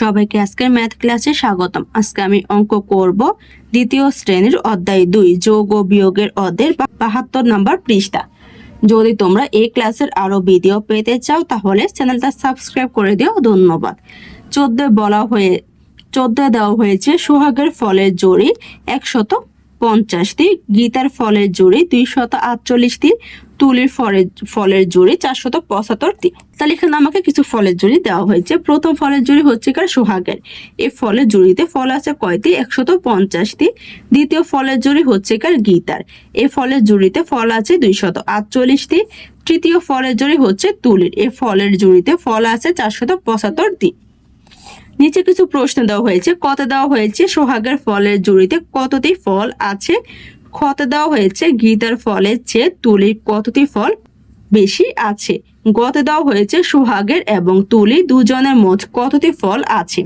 সবাইকে আজকের ম্যাথ ক্লাসে স্বাগতম। আজকে আমি অঙ্ক করব দ্বিতীয় শ্রেণির অধ্যায় দুই, যোগ ও বিয়োগের অধ্যায়ের বাহাত্তর নম্বর পৃষ্ঠা। যদি তোমরা এই ক্লাসের আরও ভিডিও পেতে চাও, তাহলে চ্যানেলটা সাবস্ক্রাইব করে দিও। ধন্যবাদ। চোদ্দ বলা হয়ে, চোদ্দ দেওয়া হয়েছে সোহাগের ফলের জড়ি একশত পঞ্চাশটি গীতার ফলের জুড়ি দুইশত আটচল্লিশটি তুলির ফলের ফলের জুড়ি চারশত পঁচাত্তরটি তাহলে এখানে আমাকে কিছু ফলের জুড়ি দেওয়া হয়েছে। প্রথম ফলের জুড়ি হচ্ছে কার? সোহাগের। এই ফলের জুড়িতে ফল আছে কয়টি একশত পঞ্চাশটি দ্বিতীয় ফলের জুড়ি হচ্ছে কার? গীতার। এই ফলের জুড়িতে ফল আছে দুইশত আটচল্লিশটি তৃতীয় ফলের জুড়ি হচ্ছে তুলির। এই ফলের জুড়িতে ফল আছে চারশত পঁচাত্তরটি নিচে কিছু প্রশ্ন দেওয়া হয়েছে। কত দেওয়া হয়েছে? সোহাগের ফলের জুড়িতে কতটি ফল আছে? ক্ষতে দেওয়া হয়েছে, গীতার ফলের চেয়ে তুলির কতটি ফল বেশি আছে? গতে দেওয়া হয়েছে সোহাগের এবং তুলি দুজনের মোট কতটি ফল আছে?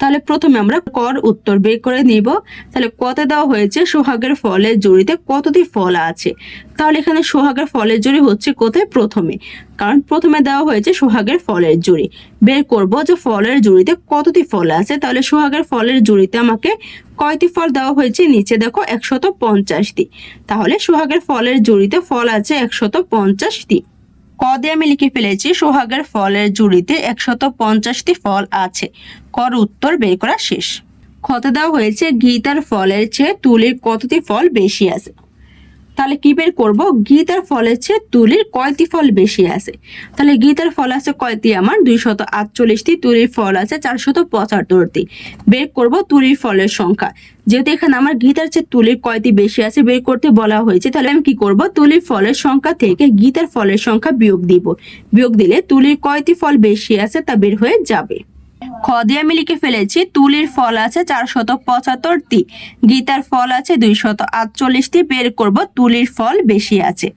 তাহলে প্রথমে আমরা কর উত্তর বের করে নিব। তাহলে কত দেওয়া হয়েছে? সোহাগের ফলের জুড়িতে কতটি ফল আছে? তাহলে এখানে সোহাগের ফলের জুড়ি হচ্ছে কোথায়? প্রথমে। কারণ প্রথমে দেওয়া হয়েছে সোহাগের ফলের জুড়ি। বের করব যে ফলের জুড়িতে কতটি ফল আছে। তাহলে সোহাগের ফলের জুড়িতে আমাকে কয়টি ফল দেওয়া হয়েছে? নিচে দেখো একশত পঞ্চাশটি। তাহলে সোহাগের ফলের জুড়িতে ফল আছে একশত পঞ্চাশটি। কদে আমি লিখে ফেলেছি, সোহাগের ফলের জুড়িতে একশত পঞ্চাশটি ফল আছে। কর উত্তর বের করা শেষ। খতে দেওয়া হয়েছে, গীতার ফলের চেয়ে তুলির কতটি ফল বেশি আছে? তাহলে কি বের করব? গীতার ফলের চেয়ে তুলির কয়টি ফল বেশি আছে? তাহলে গীতার ফল আছে কয়টি আমার? দুইশত আটচল্লিশটি। তুলির ফল আছে চারশত পঁচাত্তরটি। বের করব তুলির ফলের সংখ্যা। যেহেতু এখানে আমার গীতার চেয়ে তুলির কয়টি বেশি আছে বের করতে বলা হয়েছে, তাহলে আমি কি করব? তুলির ফলের সংখ্যা থেকে গীতার ফলের সংখ্যা বিয়োগ দিব। বিয়োগ দিলে তুলির কয়টি ফল বেশি আছে তা বের হয়ে যাবে। খ আমি লিখে ফেলেছি, তুলির ফল আছে চারশত পঁচাত্তরটি, গীতার ফল আছে দুইশত আটচল্লিশটি, বের করব, তুলির ফল বেশি আছে।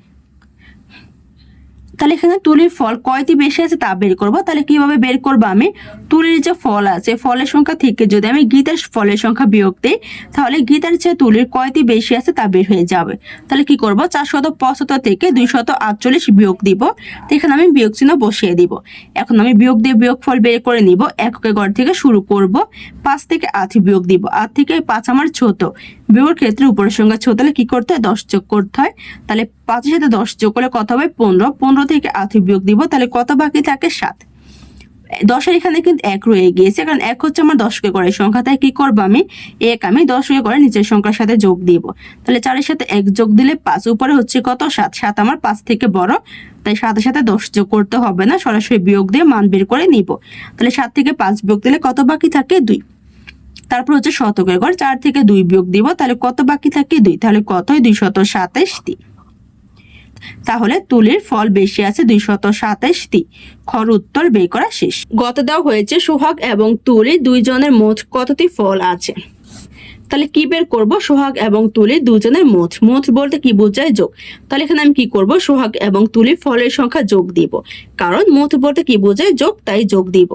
তাহলে এখানে তুলির ফল কয়টি বেশি আছে তা বের করব। তাহলে কীভাবে বের করব আমি? তুলির যে ফল আছে ফলের সংখ্যা থেকে যদি আমি গীতার ফলের সংখ্যা বিয়োগ দিই, তাহলে গীতার চেয়ে তুলির কয়টি বেশি আছে তা বের হয়ে যাবে। তাহলে কি করব? চারশত পঁচাত্তর থেকে দুইশত আটচল্লিশ বিয়োগ দিব। তো এখানে আমি বিয়োগ চিহ্ন বসিয়ে দিব। এখন আমি বিয়োগ দিয়ে বিয়োগ ফল বের করে নিব। এককে গড় থেকে শুরু করব। পাঁচ থেকে আট বিয়োগ দিব। আট থেকে পাঁচ আমার ছোট। বিয়োগের ক্ষেত্রে উপরের সংখ্যা ছোট তাহলে কি করতে হয়? দশ যোগ করতে হয়। তাহলে পাঁচের সাথে দশ যোগ করলে কত হবে? পনেরো। পনেরো থেকে আট বিয়োগ দিব, তাহলে কত বাকি থাকে? সাত। দশের এখানে কিন্তু এক রয়ে গিয়েছে, কারণ এক হচ্ছে আমার দশকে করে সংখ্যা, তাই কি করব আমি? এক আমি দশকে করে নিচের সংখ্যার সাথে যোগ দিব। তাহলে চারের সাথে এক যোগ দিলে পাঁচ, উপরে হচ্ছে কত? সাত। সাত আমার পাঁচ থেকে বড়, তাই সাতের সাথে দশ যোগ করতে হবে না। সরাসরি বিয়োগ দিয়ে মান বের করে নিব। তাহলে সাত থেকে পাঁচ বিয়োগ দিলে কত বাকি থাকে? দুই। তারপর হচ্ছে শতকের ঘর, চার থেকে দুই বিয়োগ দিব, তাহলে কত বাকি থাকে? দুই। তাহলে কত হয়? দুই শত সাতাইশটি তাহলে তুলির ফল বেশি আছে দুই শত সাতাইশটি খর উত্তর বের করা শেষ। গত দেওয়া হয়েছে সোহাগ এবং তুলি, দুইজনের মোট কতটি ফল আছে? তাহলে কি বের করব? সোহাগ এবং তুলি দুজনের মোট। মোট বলতে কি বোঝায়? যোগ। তাহলে এখানে আমি কি করব? সোহাগ এবং তুলি ফলের সংখ্যা যোগ দিব। কারণ মোট বলতে কি বোঝায়? যোগ, তাই যোগ দিব।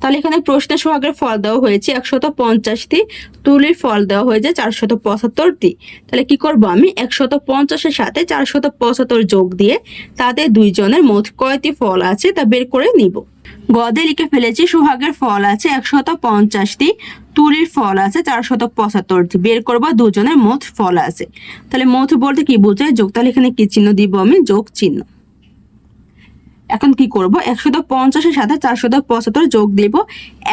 তাহলে এখানে প্রশ্নে সোহাগের ফল দেওয়া হয়েছে একশত পঞ্চাশটি, তুলির ফল দেওয়া হয়েছে চারশত পঁচাত্তরটি। তাহলে কি করব আমি? একশত পঞ্চাশের সাথে চারশত পঁচাত্তর যোগ দিয়ে তাদের দুইজনের মোট কয়টি ফল আছে তা বের করে নিব। গদে লিখে ফেলেছি সোহাগের ফল আছে একশত পঞ্চাশটি, তুলির ফল আছে চারশত পঁচাত্তরটি, বের করব দুজনের মোট ফল আছে। তাহলে মোট বলতে কি বোঝায়? যোগ তাহলে এখানে কি চিহ্ন দিব আমি? যোগ চিহ্ন। এখন কি করব? একশত পঞ্চাশের সাথে চারশত পঁচাত্তর যোগ দিব।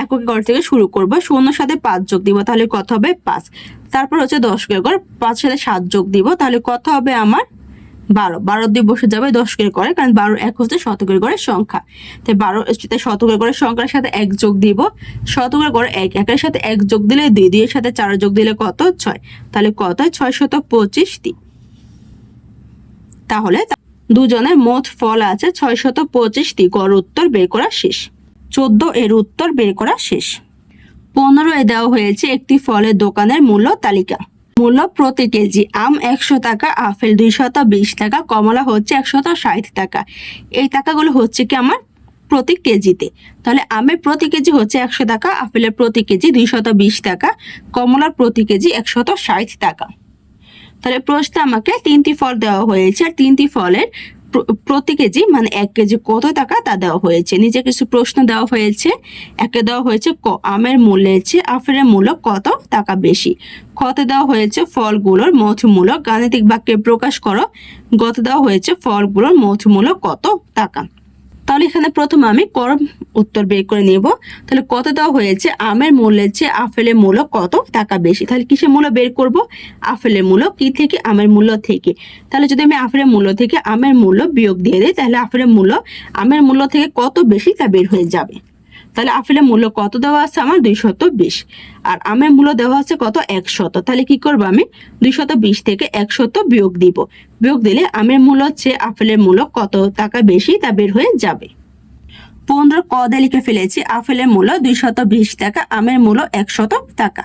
একক গড় থেকে শুরু করব। শূন্যর সাথে পাঁচ যোগ দিব, তাহলে কত হবে? পাঁচ। তারপর হচ্ছে দশকের গড় পাঁচ সাথে সাত যোগ দিব, তাহলে কত হবে আমার? বারো। বারো দিয়ে বসে যাবে দশকের করে কারণ বারো এক হচ্ছে শতকের গড়ের সংখ্যা। তাই বারো শতকের গড়ের সংখ্যার সাথে এক যোগ দিব। শতকের গড়ে এক, একের সাথে এক যোগ দিলে দুই, দুইয়ের সাথে চার যোগ দিলে কত? ছয়। তাহলে কত ছয় শত পঁচিশটি তাহলে দুজনের মোট ফল আছে ছয় শত পঁচিশটি গড় উত্তর বের করা শেষ। চোদ্দ এর উত্তর বের করা শেষ। পনেরো এ দেওয়া হয়েছে একটি ফলের দোকানের মূল্য তালিকা। মূল্য প্রতি কেজি আম একশো টাকা, আপেল দুইশত বিশ টাকা, কমলা হচ্ছে একশত ষাট টাকা। এই টাকাগুলো হচ্ছে কি আমার প্রতি কেজিতে? তাহলে আমের প্রতি কেজি হচ্ছে একশো টাকা, আপেলের প্রতি কেজি দুইশত বিশ টাকা, কমলার প্রতি কেজি একশত ষাট টাকা। তাহলে প্রশ্নে আমাকে তিনটি ফল দেওয়া হয়েছে, আর তিনটি ফলের প্রতি কেজি মানে এক কেজি কত টাকা তা দেওয়া হয়েছে? নিচে কিছু প্রশ্ন দেওয়া হয়েছে। একে দেওয়া হয়েছে ক- আমের মূল্যের চেয়ে আপেলের মূল্য কত টাকা বেশি? কতে দেওয়া হয়েছে ফলগুলোর মৌথমূল্য গাণিতিক বাক্যে প্রকাশ করো। গত দেওয়া হয়েছে ফলগুলোর মৌথমূল্য কত টাকা? তাহলে এখানে প্রথম আমি কর উত্তর বের করে নেব। তাহলে কত দেওয়া হয়েছে? আমের মূল্যের চেয়ে আপেলের মূল্য কত? টাকা বেশি। তাহলে কিসের মূল্য বের করব? আপেলের মূল্য কি থেকে? আমের মূল্য থেকে। তাহলে যদি আমি আপেলের মূল্য থেকে আমের মূল্য বিয়োগ দিয়ে দিই, তাহলে আপেলের মূল্য আমের মূল্য থেকে কত বেশি তা বের হয়ে যাবে? তাহলে আপেলের মূল্য কত দেওয়া আছে? আমার দুইশত বিশ। আর আমের মূল্য দেওয়া আছে কত? একশত। তাহলে কি করব আমি? দুইশত বিশ থেকে একশত বিয়োগ দিব। বিয়োগ দিলে আমের মূল্য হচ্ছে আপেলের মূল্য কত টাকা বেশি তা বের হয়ে যাবে। পনেরো কদে লিখে ফেলেছি। আপেলের মূল্য দুইশত বিশ টাকা, আমের মূল্য একশত টাকা।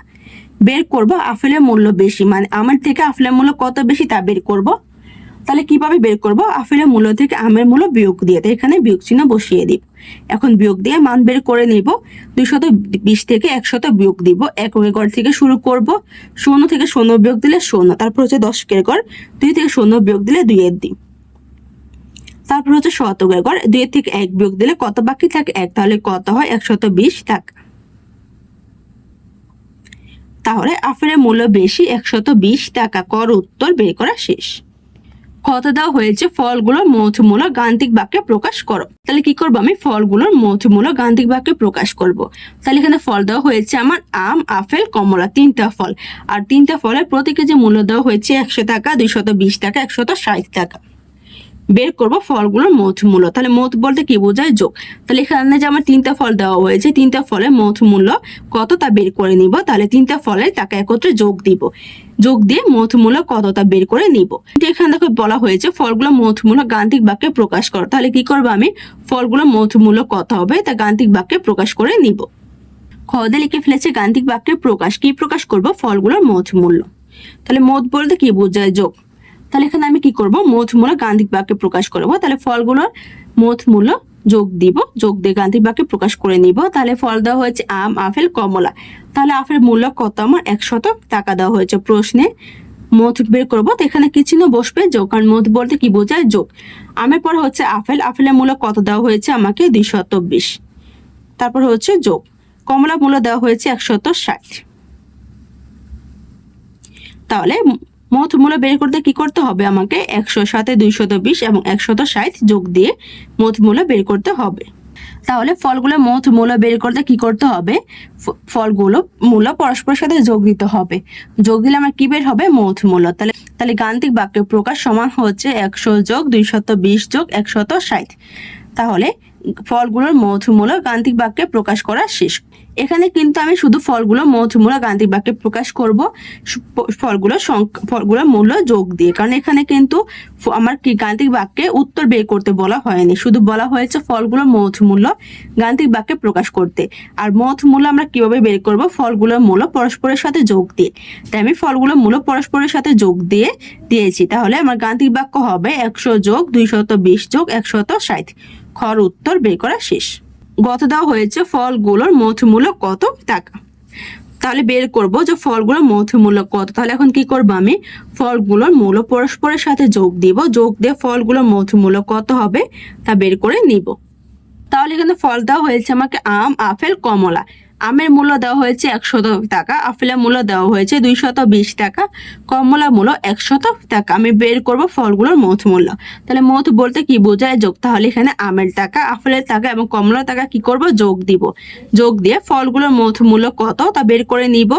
বের করব আপেলের মূল্য বেশি মানে আমের থেকে আপেলের মূল্য কত বেশি তা বের করব। তাহলে কীভাবে বের করব? আপেলের মূল্য থেকে আমের মূল্য বিয়োগ দিয়ে তো এখানে বিয়োগ চিহ্ন বসিয়ে দিব। এখন বিয়োগ দিয়ে মান বের করে নিব। দুইশত বিশ থেকে একশত বিয়োগ দিব। এক ঘর থেকে শুরু করব। শূন্য থেকে শূন্য বিয়োগ দিলে শূন্য। তারপর হচ্ছে দশকের ঘর দুই থেকে শূন্য বিয়োগ দিলে দুইয়ের দিই তারপর হচ্ছে শতকের ঘর দুই থেকে এক বিয়োগ দিলে কত বাকি থাকে? এক। তাহলে কত হয়? একশত বিশ। টাকা তাহলে আপেলের মূল্য বেশি, একশত বিশ। টাকা। কর উত্তর বের করা শেষ। কত দেওয়া হয়েছে, ফলগুলোর মৌথমূল্য গান্তিক বাক্যে প্রকাশ করো। তাহলে কি করব আমি? ফলগুলোর মৌথমূল্য গান্তিক বাক্যে প্রকাশ করব। তাহলে এখানে ফল দেওয়া হয়েছে আমার আম, আপেল, কমলা, তিনটা ফল। আর তিনটা ফলের প্রতি কেজি মূল্য দেওয়া হয়েছে একশো টাকা, দুইশত বিশ টাকা, একশত ষাট টাকা। বের করব ফলগুলোর মৌথ মূল্য তাহলে মৌথ বলতে কি বোঝায়? যোগ। তাহলে এখানে যে আমার তিনটা ফল দেওয়া হয়েছে, তিনটা ফলের মৌথ মূল্য কত তা বের করে নিব? তাহলে তিনটা ফলের টাকা একত্রে যোগ দিব। যোগ দিয়ে মৌথ মূল্য কত তা বের করে নিব? এখানে দেখো বলা হয়েছে ফলগুলো মৌথ মূল্য গান্তিক বাক্যে প্রকাশ করো। তাহলে কি করব আমি? ফলগুলো মৌথ মূল্য কত হবে? তা গান্তিক বাক্যে প্রকাশ করে নিব। খদে লিখে ফেলেছে গান্তিক বাক্যের প্রকাশ। কি প্রকাশ করব? ফলগুলোর মৌথ মূল্য তাহলে মৌথ বলতে কি বোঝায়? যোগ। তাহলে এখানে আমি কি করব? মৌথ মূল্য গান্ধিক বাক্যে প্রকাশ করব তাহলে ফলগুলোর মৌথ মূল্য যোগ দিব। যোগ দিয়ে গান্ধিক বাক্যে প্রকাশ করে নিব। তাহলে ফল দেওয়া হয়েছে আম, আপেল, কমলা। তাহলে আপেল মূল্য কত? আমার একশত টাকা দেওয়া হয়েছে প্রশ্নে। মৌথ বের করব। তো এখানে কি চিহ্ন বসবে? যোগ। কারণ মৌথ বলতে কি বোঝায়? যোগ। আমের পর হচ্ছে আপেল। আপেলের মূল্য কত দেওয়া হয়েছে? আমাকে দুইশত বিশ। তারপর হচ্ছে যোগ। কমলা মূল্য দেওয়া হয়েছে একশত ষাট। তাহলে মোট মূল্য বের করতে কি করতে হবে আমাকে? একশো সাথে দুইশত বিশ এবং একশত ষাট যোগ দিয়ে মোট মূল্য বের করতে হবে। তাহলে ফলগুলো মোট মূল্য বের করতে কি করতে হবে? ফলগুলো মূল্য পরস্পরের সাথে যোগ দিতে হবে। যোগ দিলে আমার কি বের হবে? মোট মূল্য তাহলে তাহলে গান্তিক বাক্যের প্রকাশ সমান হচ্ছে একশো যোগ দুইশত বিশ যোগ একশত ষাট। তাহলে ফলগুলোর মৌথমূল্য গান্তিক বাক্যে প্রকাশ করা শেষ। এখানে কিন্তু আমি শুধু ফলগুলো মৌথমূল্য গান্তিক বাক্যে প্রকাশ করব ফলগুলো ফলগুলোর মূল্য যোগ দিয়ে। কারণ এখানে কিন্তু আমার কি গান্তিক বাক্যে উত্তর বের করতে বলা হয়নি। শুধু বলা হয়েছে ফলগুলোর মৌথমূল্য গান্তিক বাক্যে প্রকাশ করতে। আর মৌথমূল্য আমরা কীভাবে বের করব? ফলগুলোর মূল্য পরস্পরের সাথে যোগ দিয়ে। তাই আমি ফলগুলোর মূল্য পরস্পরের সাথে যোগ দিয়ে দিয়েছি। তাহলে আমার গান্তিক বাক্য হবে একশো যোগ দুইশত বিশ যোগ একশত ষাট। খর উত্তর বের করা শেষ। গত দেওয়া হয়েছে ফলগুলোর মূল্য কত টাকা? তাহলে বের করব যে ফলগুলোর মূল্য কত। তাহলে এখন কি করব আমি? ফলগুলোর মূল্য পরস্পরের সাথে যোগ দিব। যোগ দিয়ে ফলগুলোর মূল্য কত হবে তা বের করে নিব। তাহলে এখানে ফল দেওয়া হয়েছে আমাকে আম, আপেল, কমলা। আমের মূল্য দেওয়া হয়েছে একশত টাকা, আপেলের মূল্য দেওয়া হয়েছে দুইশত বিশ টাকা, কমলা মূল্য একশত টাকা। আমি বের করব ফলগুলোর মোট মূল্য। তাহলে মোট বলতে কি বোঝায়? যোগ, তাহলে এখানে আমের টাকা, আপেলের টাকা এবং কমলার টাকা কি করব? যোগ দিব। যোগ দিয়ে ফলগুলোর মোট মূল্য কত তা বের করে নিব।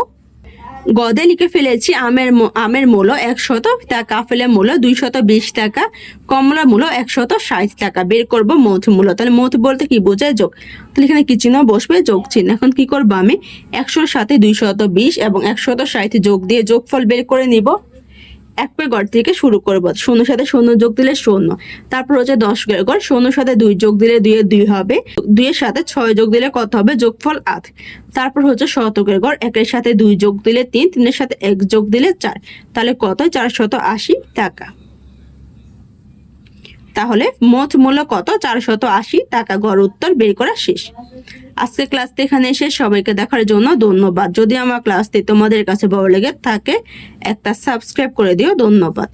গদে লিখে ফেলেছি আমের আমের মূল্য একশত, তা কাফেলের মূল্য দুইশত বিশ টাকা কমলা মূল্য একশত ষাট টাকা। বের করব মধ মূল্য। তাহলে মধ বলতে কি বোঝায় যোগ? তাহলে এখানে কি চিহ্ন বসবে? যোগ চিহ্ন। এখন কি করব আমি? একশোর সাথে দুইশত বিশ এবং একশত ষাট যোগ দিয়ে যোগফল বের করে নিব। এক পে গড় থেকে শুরু করব। শূন্য সাথে শূন্য যোগ দিলে শূন্য। তারপর হচ্ছে দশ গড়। শূন্য সাথে দুই যোগ দিলে দুইয়ের দুই হবে। দুইয়ের সাথে ছয় যোগ দিলে কত হবে? যোগফল আট। তারপর হচ্ছে শতকের গড়। একের সাথে দুই যোগ দিলে তিন। তিনের সাথে এক যোগ দিলে চার। তাহলে কত চার শত আশি টাকা। তাহলে মোট মূল্য কত? চারশত আশি টাকা গড় উত্তর, বের করা শেষ। আজকে ক্লাসটি এখানে এসে সবাইকে দেখার জন্য ধন্যবাদ। যদি আমার ক্লাসটি তোমাদের কাছে ভালো লেগে থাকে, একটা সাবস্ক্রাইব করে দিও। ধন্যবাদ।